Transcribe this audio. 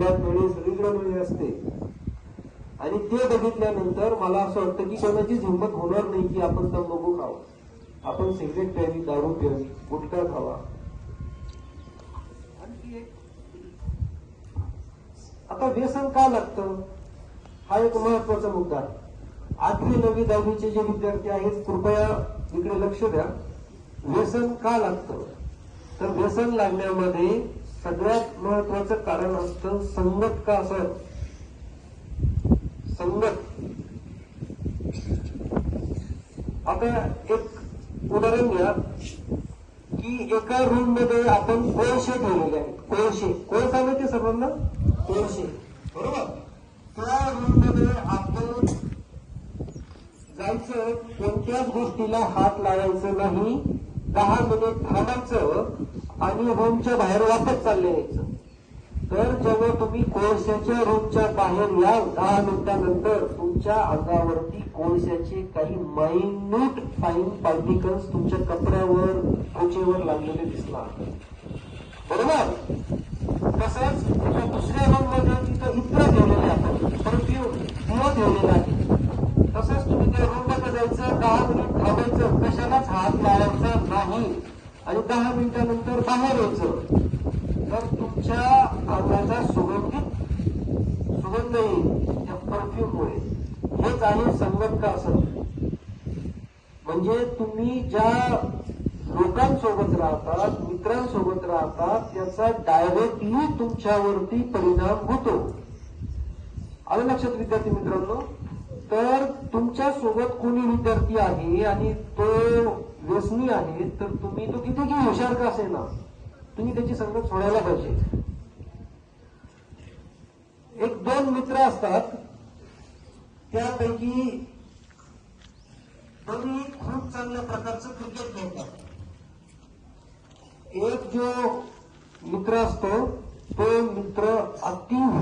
खड्ड्यात मिळे सगळीकडे मिळे असते. आणि ते बघितल्यानंतर मला असं वाटतं की कोणाचीच हिंमत होणार नाही की आपण तंबाखू खावं आपण सिगरेट प्यावी दारू प्यावी गुटखा खावा. आणखी एक. आता व्यसन का लागतं? हा एक महत्त्वाचा मुद्दा. आहे आठवी नववी दहावीचे जे विद्यार्थी आहेत कृपया इकडे लक्ष द्या. व्यसन का लागतं? तर व्यसन लागण्यामध्ये सगळ्यात महत्वाचं कारण असतं संगत का असं? संगत. आता एक उदाहरण घ्या की एका रूममध्ये आपण कोळशे ठेवलेले आहेत. कोळशे. कोळस आले ते सर्वांना? कोळशे. बरोबर? त्या रूममध्ये आपण जायचं कोणत्याच गोष्टीला हात लावायचं नाही. दहा मिनिट थांबायचं आणि रूमच्या बाहेर वापस चालले यायचं. तर जेव्हा तुम्ही कोळशाच्या रूमच्या बाहेर या दहा मिनिटानंतर तुमच्या अंगावरती कोळशाचे काही मायन्यूट फाईन पार्टिकल्स तुमच्या कपड्यावर खोचेवर लागलेले दिसणार बरोबर? तसंच एका दुसऱ्या रूममध्ये तिथं इत्र ठेवलेले आपण परफ्यूम दिवा ठेवलेला आहे. तसंच तुम्ही त्या रूममध्ये जायचं दहा मिनिट थांबायचं कशालाच हात लावायचं नाही. आणि दहा मिनिटानंतर बाहेर यायचं तर तुमच्या अंगाचा सुगंधित सुगंध येईल त्या परफ्यूममुळे. हेच आहे संगत का असं? म्हणजे तुम्ही ज्या लोकांसोबत राहतात मित्रांसोबत राहतात त्याचा डायरेक्टली तुमच्यावरती परिणाम होतो. आलं लक्षात विद्यार्थी मित्रांनो? तर तुमच्यासोबत कोणी विद्यार्थी आहे आणि तो व्यसनी आहे तर तुम्ही तो किती हुशार का असे ना. तुम्ही त्याची संगत सोडायला पाहिजे. एक दोन मित्र असतात त्यापैकी दोन्ही खूप चांगल्या प्रकारचं क्रिकेट खेळतात. एक जो मित्र असतो तो मित्र अति हुशार